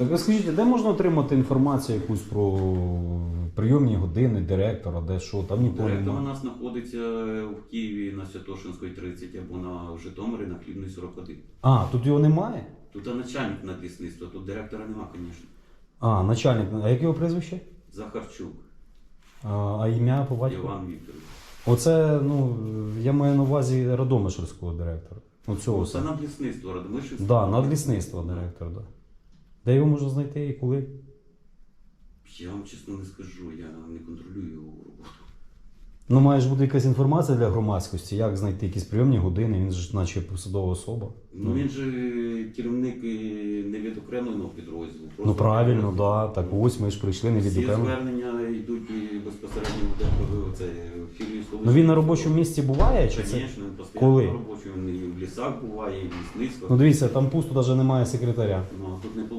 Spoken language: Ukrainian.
Так а скажіть, де можна отримати інформацію якусь про прийомні години директора, де що, там нікого Директор у немає. нас знаходиться в Києві на Святошинської 30 або на в Житомирі на Хлібної 41. А, тут його немає? Тут а начальник на лісництва, тут директора нема, звісно. А, начальник. А яке його прізвище? Захарчук А, а ім'я по батьку? Іван Вікторович. Оце, ну, я маю на увазі Радомишльського директора. Ну, цього. Це надлісництво, Радомишльське. Да, надлісництва директора, да. Де його можна знайти і коли? Я вам чесно не скажу, я не контролюю його роботу. Ну, має ж бути якась інформація для громадськості, як знайти якісь прийомні години, він ж наче посадова особа. Ну він же керівник е, невідокремленого підрозділу. Ну правильно, підрозділ. да. Так ось ми ж прийшли не Всі відокремо. звернення йдуть і безпосередньо в ДПВ, це в філії Ну він на робочому місці буває чи це? Звісно, він постійно Коли? на робочому, він і в лісах буває, і в лісництвах. Ну дивіться, там пусто навіть немає секретаря. Ну, а тут не